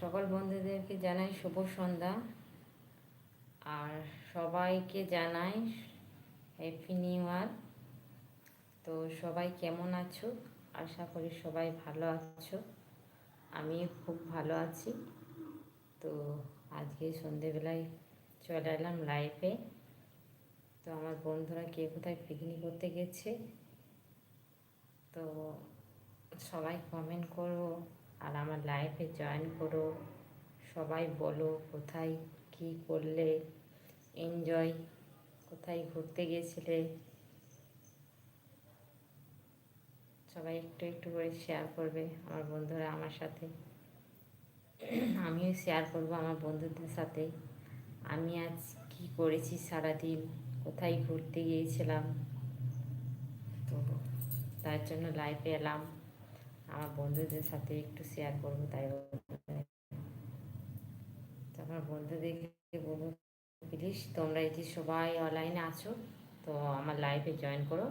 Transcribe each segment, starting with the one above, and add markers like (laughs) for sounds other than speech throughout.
সকল বন্ধুদেরকে জানাই শুভ সন্ধ্যা। আর সবাইকে জানাই হ্যাপি নিউ ইয়ার তো সবাই কেমন আছো? আশা করি সবাই ভালো আছো। আমি খুব ভালো আছি। তো আজকে সন্ধেবেলায় চলে এলাম লাইফে তো আমার বন্ধুরা কে কোথায় পিকনিক করতে গেছে? তো সবাই কমেন্ট করো। আর আমার লাইফে জয়েন করো। সবাই বলো কোথায় কি করলে? এনজয় কোথায় ঘুরতে গিয়েছিলে সবাই একটু একটু করে শেয়ার করবে আমার বন্ধুরা আমার সাথে। আমিও শেয়ার করব আমার বন্ধুদের সাথে। আমি আজ কি করেছি সারাদিন? কোথায় ঘুরতে গিয়েছিলাম? তো তার জন্য লাইভে এলাম। আমার বন্ধুদের সাথে একটু শেয়ার করব, তাই আমার বন্ধুদেরকে বলব প্লিজ তোমরা এটি সবাই অনলাইনে আছো, তো আমার লাইফে জয়েন করো।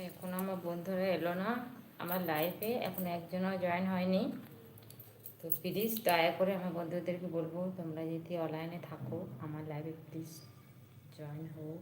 এখন আমার বন্ধুরা এলো না। আমার লাইফে এখন একজনও জয়েন হয়নি। তো প্লিজ দয়া করে আমার বন্ধুদেরকে বলব, তোমরা যদি অনলাইনে থাকো, আমার লাইফে প্লিজ জয়েন হও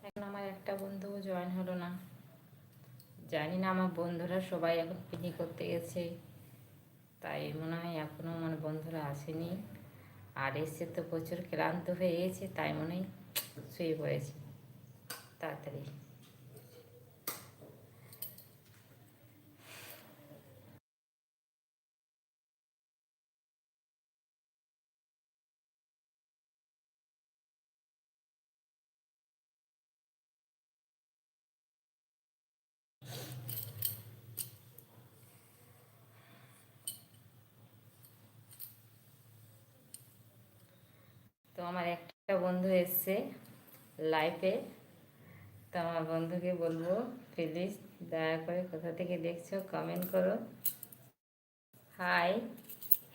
এখন আমার একটা বন্ধু জয়েন হলো না। জানি না আমার বন্ধুরা সবাই এখন পিকনিক করতে গেছে। তাই মনে হয় এখনও আমার বন্ধুরা আসেনি। আর এসে তো প্রচুর ক্লান্ত হয়ে গেছে, তাই মনে হয় শুয়ে পড়েছি। তাড়াতাড়ি তো আমার একটা বন্ধু এসছে লাইফে তো আমার বন্ধুকে বলব প্লিজ দয়া করে কোথা থেকে দেখছ কমেন্ট করো। হাই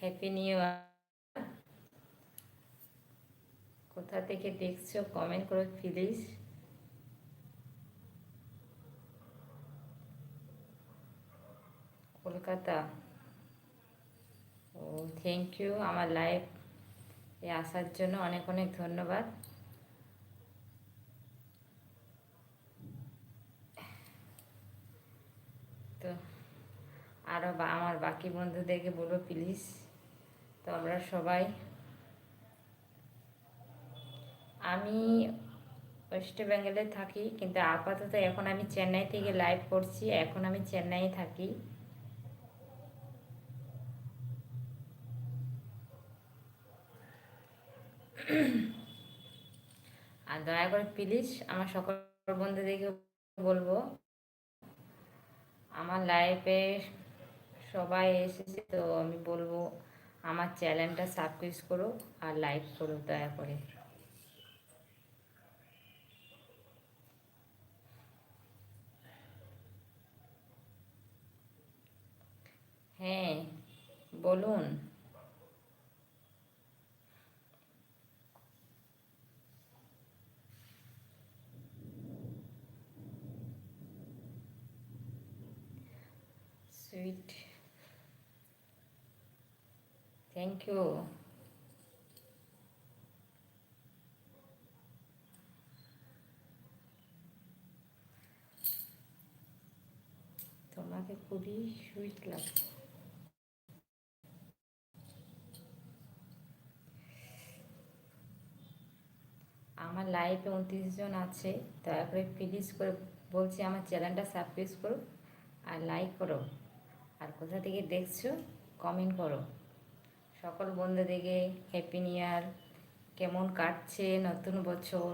হ্যাপি নিউ ইয়ার কোথা থেকে দেখছ কমেন্ট করো প্লিজ কলকাতা। ও থ্যাংক ইউ আমার লাইফ এ আসার জন্য অনেক অনেক ধন্যবাদ তো আরও আমার বাকি বন্ধুদেরকে বলব প্লিজ তো আমরা সবাই। আমি ওয়েস্ট বেঙ্গলে থাকি, কিন্তু আপাতত এখন আমি চেন্নাই থেকে লাইভ করছি, এখন আমি চেন্নাই থাকি। আর দয়া করে প্লিজ আমার সকল বন্ধুদেরকে বলব, আমার লাইফে সবাই এসেছে তো আমি বলব আমার চ্যানেলটা সাবস্ক্রাইব করো আর লাইক করো দয়া করে। হ্যাঁ বলুন। সুইট ইউ তোমাকে খুবই সুইট লাগছে আমার লাইফে উনত্রিশ জন আছে, দয়া করে প্লিজ করে বলছি আমার চ্যানেলটা সাবস্ক্রাইব করো আর লাইক করো। আর কোথা থেকে দেখছ কমেন্ট করো। সকল বন্ধুদেরকে হ্যাপি নিউ ইয়ার কেমন কাটছে নতুন বছর?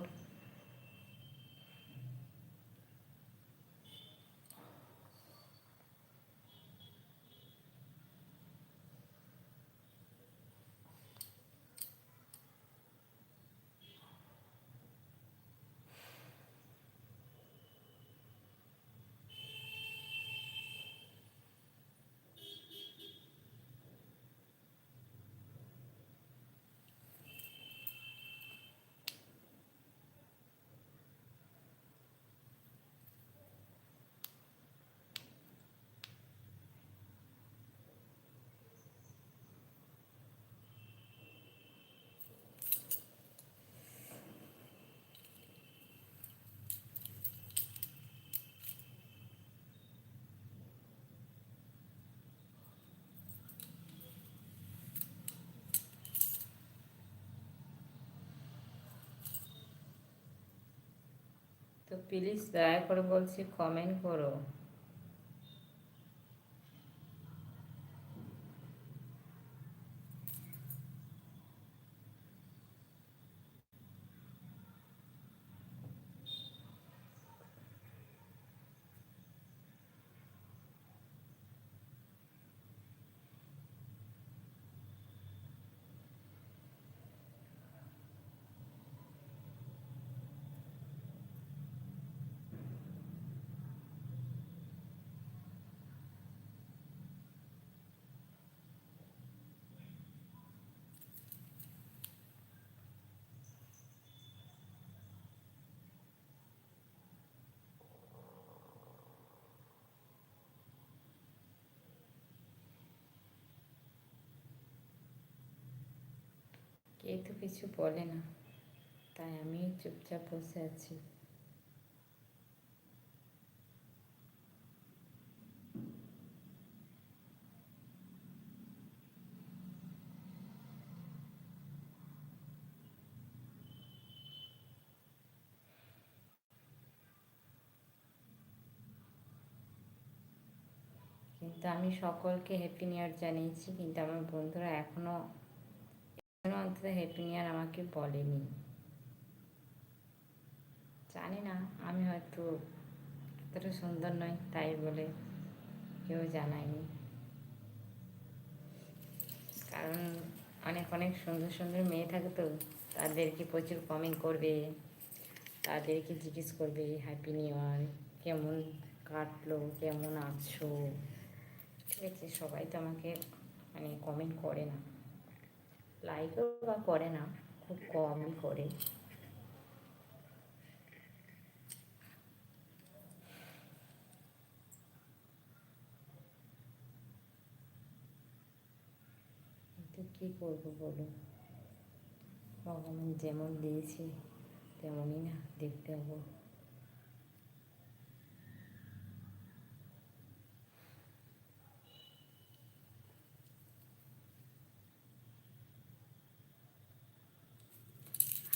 প্লিজ দয়া করে বলছি কমেন্ট করো। কে তো কিছু বলে না। তাই আমি চুপচাপ বসে আছি। কিন্তু আমি সকলকে হ্যাপি নিউ ইয়ার জানিয়েছি, কিন্তু আমার বন্ধুরা এখনও অন্তত হ্যাপি নিউ ইয়ার আমাকে বলেনি। জানি না, আমি হয়তো এতটা সুন্দর নয় তাই বলে কেউ জানায়নি। কারণ অনেক অনেক সুন্দর সুন্দর মেয়ে থাকে তো, তাদেরকে প্রচুর কমেন্ট করবে, তাদেরকে জিজ্ঞেস করবে হ্যাপি নিউ ইয়ার কেমন কাটলো, কেমন আছো? ঠিক আছে সবাই তো আমাকে মানে কমেন্ট করে না। লাইকও বা করে না, খুব কমই করে। তো কী করব বলো? ভগবান যেমন দিয়েছে, তেমনই না, দেখতে হব।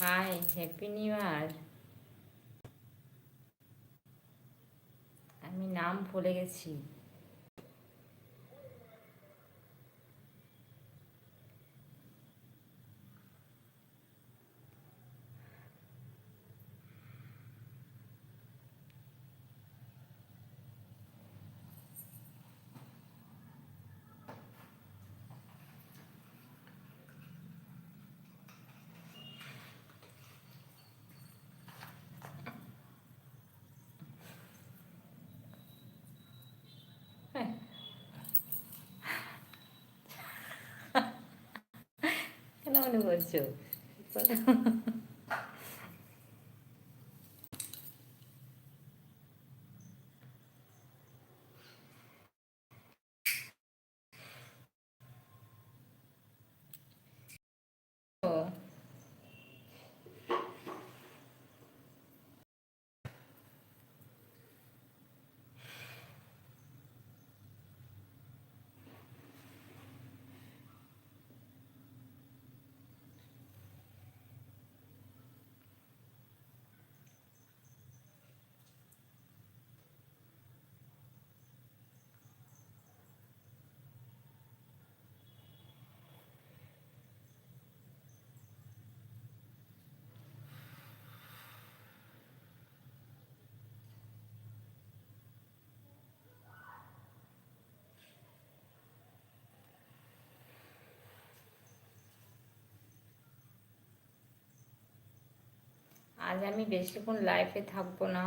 হাই হ্যাপি নিউ ইয়ার আমি নাম ভুলে গেছি। মনে করছ ও আজ আমি বেশিক্ষণ লাইফে থাকব না।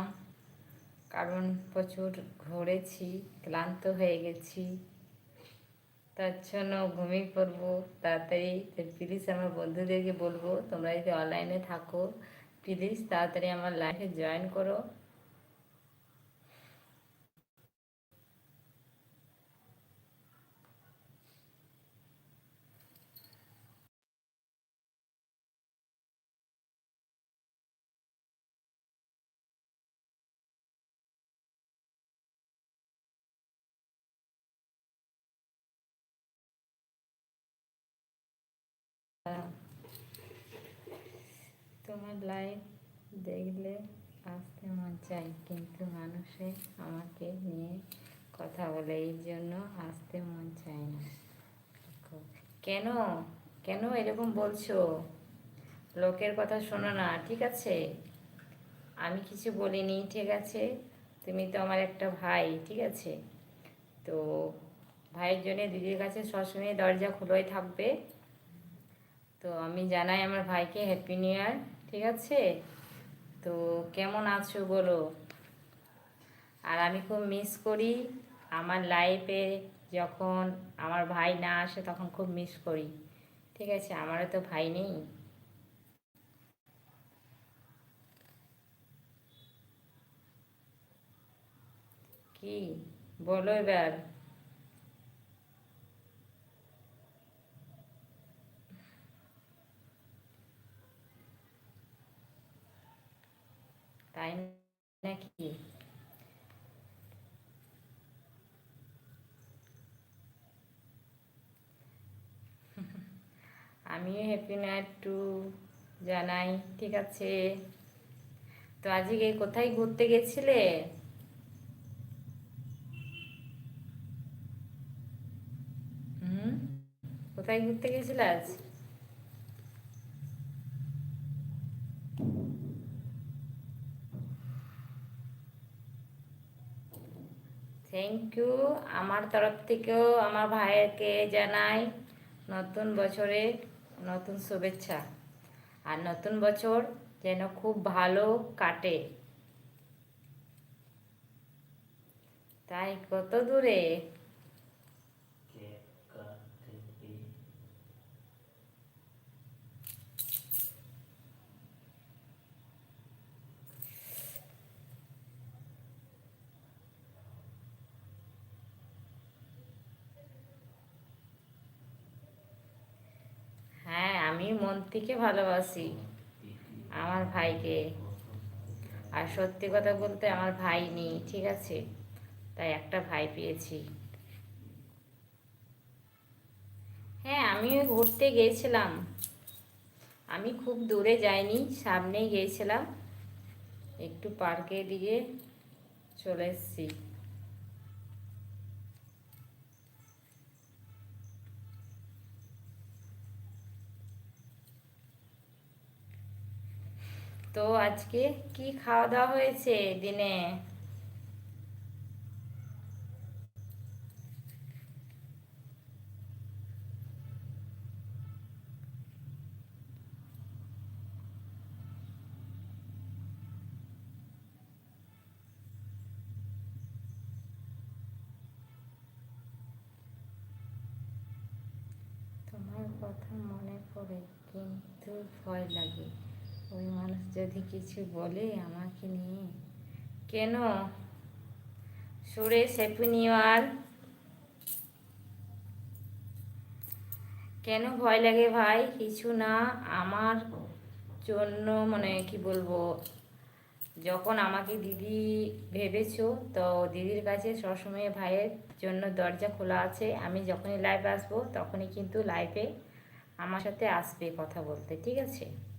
কারণ প্রচুর ঘুরেছি, ক্লান্ত হয়ে গেছি। তার জন্য ঘুমিয়ে পড়ব, তাড়াতাড়ি। প্লিজ আমার বন্ধুদেরকে বলব, তোমরা যদি অনলাইনে থাকো প্লিজ তাড়াতাড়ি আমার লাইফে জয়েন করো। তোমার লাইফ দেখলে আসতে মন চাই কিন্তু মানুষে আমাকে নিয়ে কথা বলে, এই জন্য আসতে মন চায় না। কেন? কেন এরকম বলছো? লোকের কথা শোনো না, ঠিক আছে? আমি কিছু বলিনি, ঠিক আছে? তুমি তো আমার একটা ভাই, ঠিক আছে? তো ভাইয়ের জন্য দিদির কাছে সবসময় দরজা খোলাই থাকবে। তো আমি জানাই আমার ভাইকে হ্যাপি নিউ ইয়ার ঠিক আছে? তো কেমন আছো বলো? আর আমি খুব মিস করি। আমার লাইফে যখন আমার ভাই না আসে তখন খুব মিস করি। ঠিক আছে? আমারও তো ভাই নেই। কি? বলো এবার। তাই নাকি? (laughs) আমিও হ্যাপি নাইট টু জানাই, ঠিক আছে? তো আজকে কোথায় ঘুরতে গেছিলে? হুম? কোথায় ঘুরতে গেছিলে আজ? থ্যাংক ইউ আমার তরফ থেকেও আমার ভাইকে জানাই নতুন বছরে নতুন শুভেচ্ছা। আর নতুন বছর যেন খুব ভালো কাটে। তাই কত দূরে হ্যাঁ আমি মন থেকে ভালোবাসি আমার ভাইকে। আর সত্যি কথা বলতে আমার ভাই নেই, ঠিক আছে? তাই একটা ভাই পেয়েছি। হ্যাঁ আমিও ঘুরতে গিয়েছিলাম। আমি খুব দূরে যাইনি, সামনেই গিয়েছিলাম। একটু পার্কে দিয়ে চলে এসেছি। তো আজকে কি খাওয়া দাওয়া হয়েছে দিনে? তোমার কথা মনে পড়ে কিন্তু ভয় লাগে। ওই মানুষ যদি কিছু বলে আমাকে নিয়ে। কেন? সুরেশ ইয়ার কেন ভয় লাগে ভাই? কিছু না, আমার জন্য মানে কি বলব? যখন আমাকে দিদি ভেবেছো, তো দিদির কাছে সবসময় ভাইয়ের জন্য দরজা খোলা আছে। আমি যখনই লাইভ আসব, তখনই কিন্তু লাইভে আমার সাথে আসবে কথা বলতে, ঠিক আছে?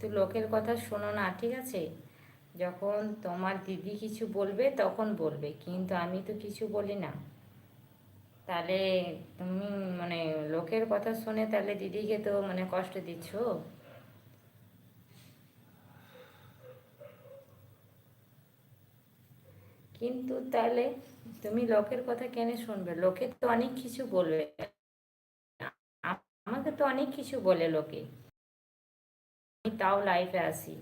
কিন্তু লোকের কথা শোনো না, ঠিক আছে? যখন তোমার দিদি কিছু বলবে তখন বলবে, কিন্তু আমি তো কিছু বলি না। তাহলে তুমি মানে লোকের কথা শুনে তাহলে দিদিকে তো মানে কষ্ট দিচ্ছ? কিন্তু তাহলে তুমি লোকের কথা কেন শুনবে? লোকে তো অনেক কিছু বলবে। আমাকে তো অনেক কিছু বলে লোকে। আমি তাও লাইফে আসি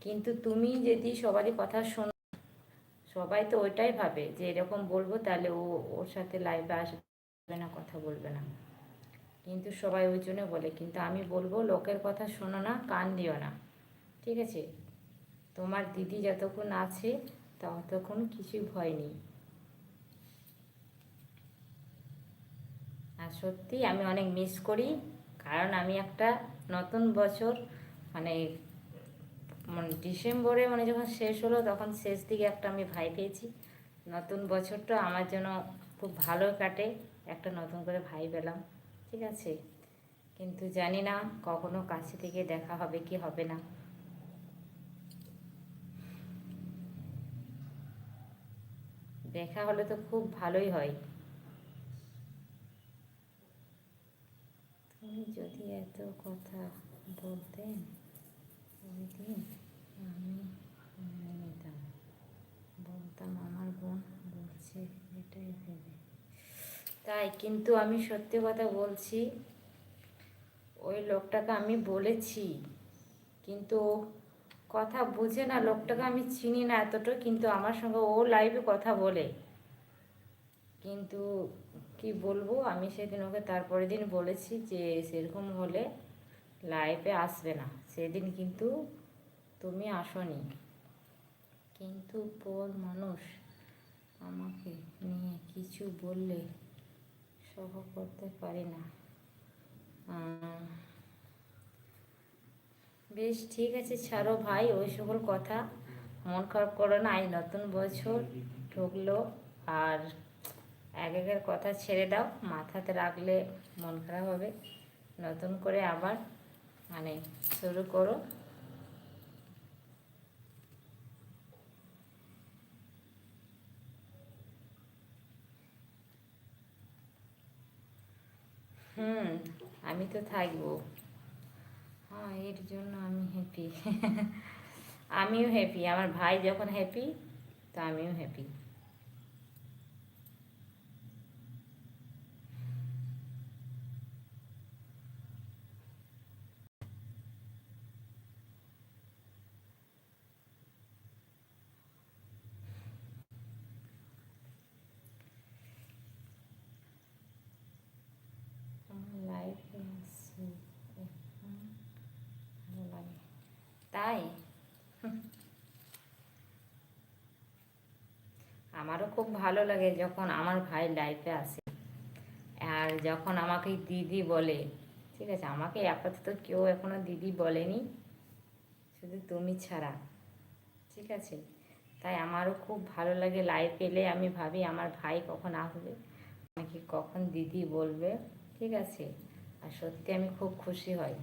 কিন্তু তুমি যদি সবারই কথা শোনো, সবাই তো ওইটাই ভাবে যে এরকম বলব তাহলে ও ওর সাথে লাইফে আসবে না, কথা বলবে না। কিন্তু সবাই ওই জন্য বলে, কিন্তু আমি বলব লোকের কথা শোনো না, কান দিও না। ঠিক আছে? তোমার দিদি যতক্ষণ আছে, ততক্ষণ কিছুই ভয় নেই। আর সত্যি আমি অনেক মিস করি, কারণ আমি একটা নতুন বছর মানে মানে ডিসেম্বরে মানে যখন শেষ হলো, তখন শেষ দিকে একটা আমি ভাই পেয়েছি। নতুন বছরটা আমার জন্য খুব ভালো কাটে, একটা নতুন করে ভাই পেলাম, ঠিক আছে? কিন্তু জানি না কখনো কাছে থেকে দেখা হবে কি হবে না। দেখা হলে তো খুব ভালোই হয়। তুমি যদি এত কথা বলতেন আমি নিতাম। বলতাম, আমার বোন বলছে এটাই ভেবে। তাই কিন্তু আমি সত্যি কথা বলছি, ওই লোকটাকে আমি বলেছি, কিন্তু কথা বুঝে না, লোকটাকে আমি চিনি না এতটা কিন্তু আমার সঙ্গে ও লাইভে কথা বলে। কিন্তু কি বলব, আমি সেদিন ওকে তারপরের দিন বলেছি যে, সেরকম হলে লাইভে আসবে না। সেদিন কিন্তু তুমি আসনি। কিন্তু পর মানুষ আমাকে নিয়ে কিছু বললে সহ করতে পারি না। বেশ ঠিক আছে, ছাড়ো ভাই, ওই সকল কথা। মন খারাপ করো না আজ নতুন বছর ঢুকলো আর এক একের কথা ছেড়ে দাও। মাথাতে রাখলে মন খারাপ হবে। নতুন করে আবার মানে শুরু করো। হুম, আমি তো থাকব। হ্যাঁ এর জন্য আমি হ্যাপি (laughs) আমিও হ্যাপি আমার ভাই যখন হ্যাপি তো আমিও হ্যাপি আমারও খুব ভালো লাগে যখন আমার ভাই লাইফে আসে। আর যখন আমাকে দিদি বলে, ঠিক আছে, আমাকে আপাতত কেউ এখনও দিদি বলেনি, শুধু তুমি ছাড়া, ঠিক আছে? তাই আমারও খুব ভালো লাগে লাইফ এলে আমি ভাবি আমার ভাই কখন আসবে, আমাকে কখন দিদি বলবে, ঠিক আছে? আর সত্যি আমি খুব খুশি হই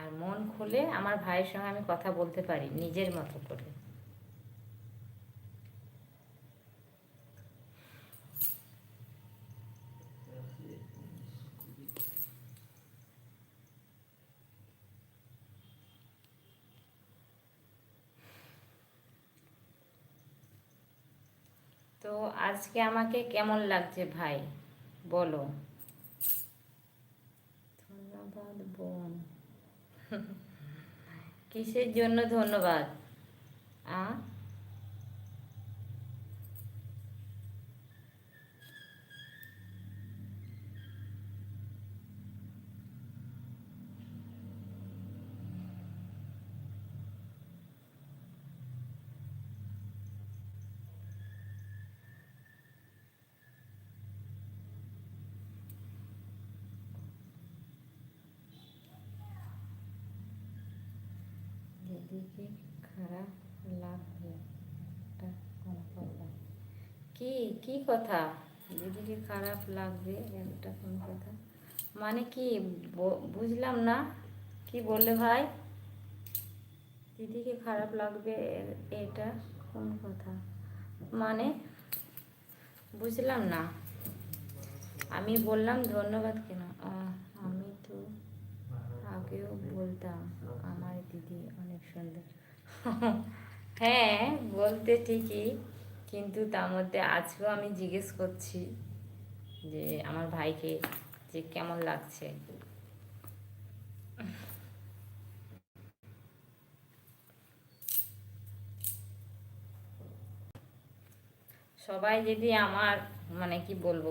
আর মন খুলে আমার ভাইয়ের সঙ্গে আমি কথা বলতে পারি, নিজের মতো করে। তো আজকে আমাকে কেমন লাগছে ভাই? বলো। ধন্যবাদ, বোন। কিসের জন্য ধন্যবাদ? আ? দিদিকে খারাপ লাগবে কি কি কথা? দিদিকে খারাপ লাগবে, একটা কোন কথা মানে কি বুঝলাম না। কি বললে ভাই? দিদিকে খারাপ লাগবে, এটা কোন কথা? মানে বুঝলাম না। আমি বললাম ধন্যবাদ কেন? আমি তো আগেও বলতাম, আমার দিদি সুন্দর। হ্যাঁ বলতে ঠিকই। কিন্তু তার মধ্যে আজকেও আমি জিজ্ঞেস করছি যে আমার ভাইকে যে কেমন লাগছে। সবাই যদি আমার মানে কি বলব,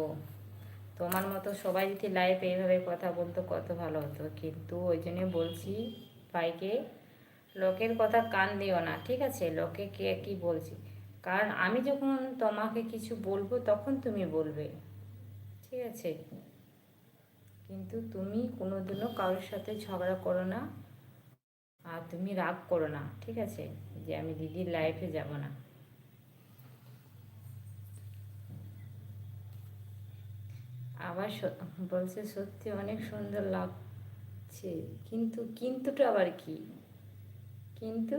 তোমার মতো সবাই যদি লাইফে এইভাবে কথা বলতো কত ভালো হতো। কিন্তু ওই জন্যে বলছি ভাইকে লোকের কথা কান দিও না, ঠিক আছে? লোকে কে কি বলছি? কারণ আমি যখন তোমাকে কিছু বলব, তখন তুমি বলবে। ঠিক আছে? কিন্তু তুমি কোনোদিনও কারোর সাথে ঝগড়া করো না আর তুমি রাগ করো না, ঠিক আছে? যে আমি দিদির লাইফে যাব না। আবার বলছে, সত্যি অনেক সুন্দর লাগছে। কিন্তু কিন্তুটা আবার কি? কিন্তু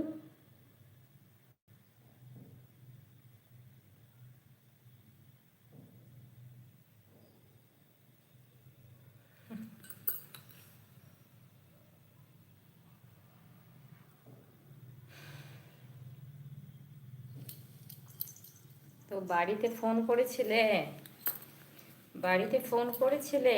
তো বাড়িতে ফোন করেছিলে? বাড়িতে ফোন করেছিলে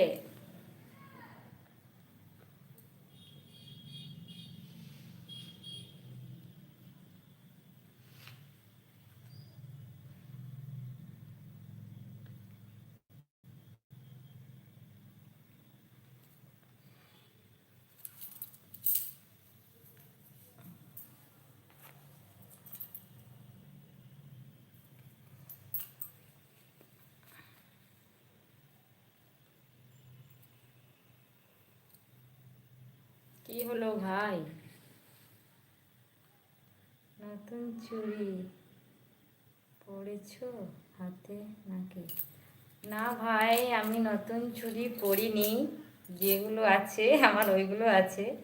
কি হলো ভাই? নতুন চুড়ি পরেছো হাতে নাকি? না ভাই, আমি নতুন চুড়ি পরিনি। যেগুলো আছে, আমার ওইগুলো আছে।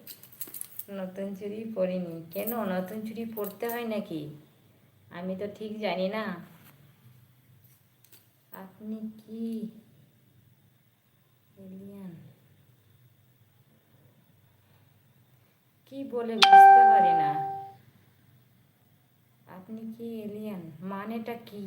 নতুন চুড়ি পরিনি। কেন? নতুন চুড়ি পরতে হয় নাকি? আমি তো ঠিক জানি না। আপনি কি? এলিয়ান। কি বলে বুঝতে পারি না। আপনি কি এলিয়ান মানেটা কি?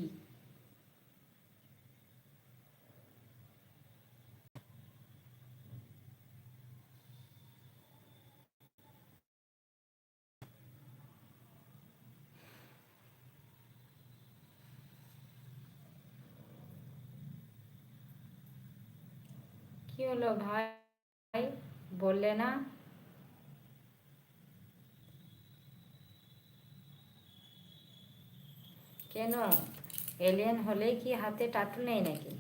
কি হলো ভাই? বললে না। কেন? এলিয়েন হলেই কি হাতে টাটু নেই নাকি?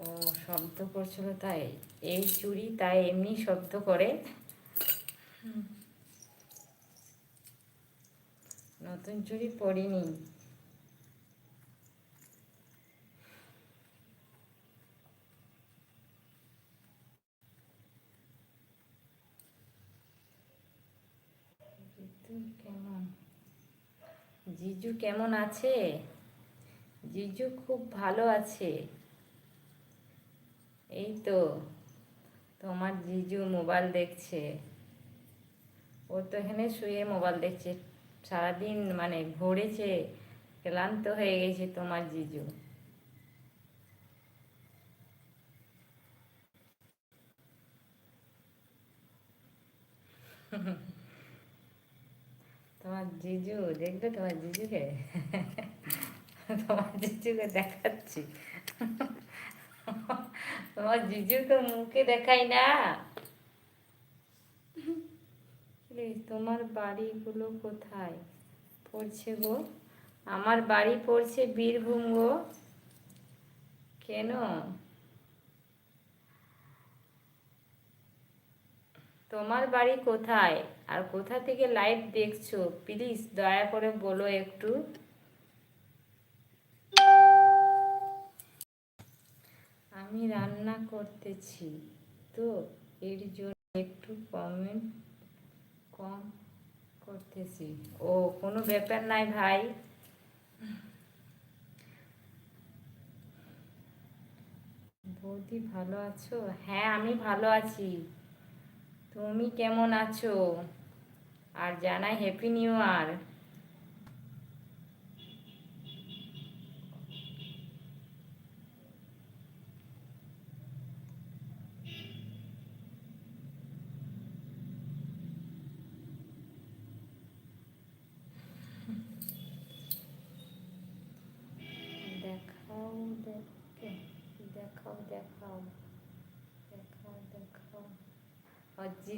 ও শব্দ করছিল তাই। এই চুড়ি তাই এমনি শব্দ করে। নতুন চুড়ি পরিনি জিজু কেমন জিজু কেমন আছে? জিজু খুব ভালো আছে। এই তো, তোমার জিজু মোবাইল দেখছে। ও তো এখানে শুয়ে মোবাইল দেখছে। সারাদিন মানে ঘুরেছে, ক্লান্ত হয়ে গেছে তোমার জিজু। (laughs) তোমার জিজু দেখবে তোমার জিজুকে? তোমার জিজুকে দেখাচ্ছি। তোমার জিজু তো মুখে দেখাই না। তোমার বাড়িগুলো কোথায়? পড়ছে গো। আমার বাড়ি পড়ছে বীরভূম গো। কেন? তোমার বাড়ি কোথায়? আর কোথা থেকে লাইভ দেখছ? প্লিজ দয়া করে বলো একটু। আমি রান্না করতেছি। তো এর জন্য একটু কমেন্ট কম করতেছি। ও, কোনো ব্যাপার নাই ভাই। বৌদি ভালো আছো? হ্যাঁ আমি ভালো আছি। তুমি কেমন আছো? আর জানাই হ্যাপি নিউ ইয়ার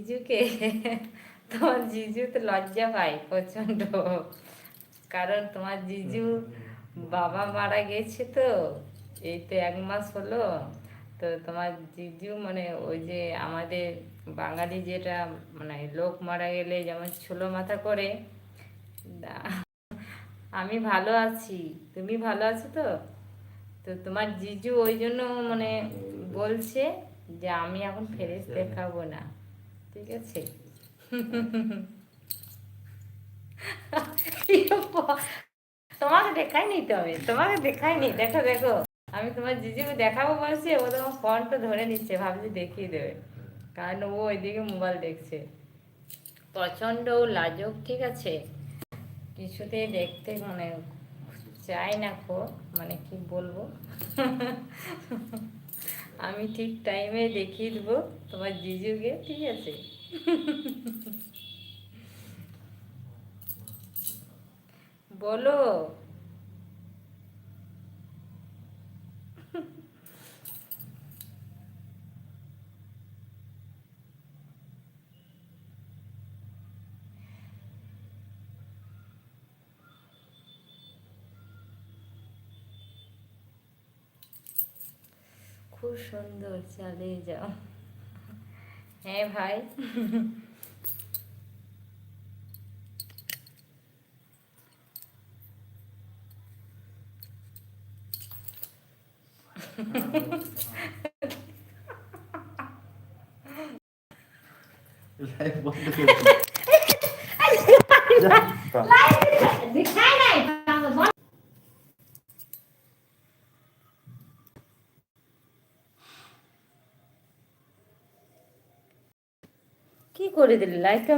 জিজুকে? তোমার জিজু তো লজ্জা পায় প্রচণ্ড। কারণ তোমার জিজু বাবা মারা গেছে তো এই তো এক মাস হলো। তো তোমার জিজু মানে ওই যে আমাদের বাঙালি যেটা মানে লোক মারা গেলে যেমন ছোলো মাথা করে আমি ভালো আছি তুমি ভালো আছো তো? তো তোমার জিজু ওই জন্য মানে বলছে যে আমি এখন ফেরেস দেখাবো না। ঠিক আছে তোমাকে দেখাই নিতে হবে, তোমাকে দেখাই নি দেখো দেখো। আমি তোমার জিজুকে দেখাবো বলছি, ও তোমার ফোনটা ধরে নিচ্ছে, ভাবছি দেখিয়ে দেবে। কারণ ও ওইদিকে মোবাইল দেখছে। প্রচণ্ড লাজক, ঠিক আছে? কিছুতেই দেখতে মানে চাই না কো মানে কি বলব? আমি ঠিক টাইমে দেখিয়ে দেবো তোমার জিজুকে ঠিক আছে? বলো। খুব সুন্দর চালিয়ে যাও। হ্যাঁ ভাই। করে দিলি লাইটটা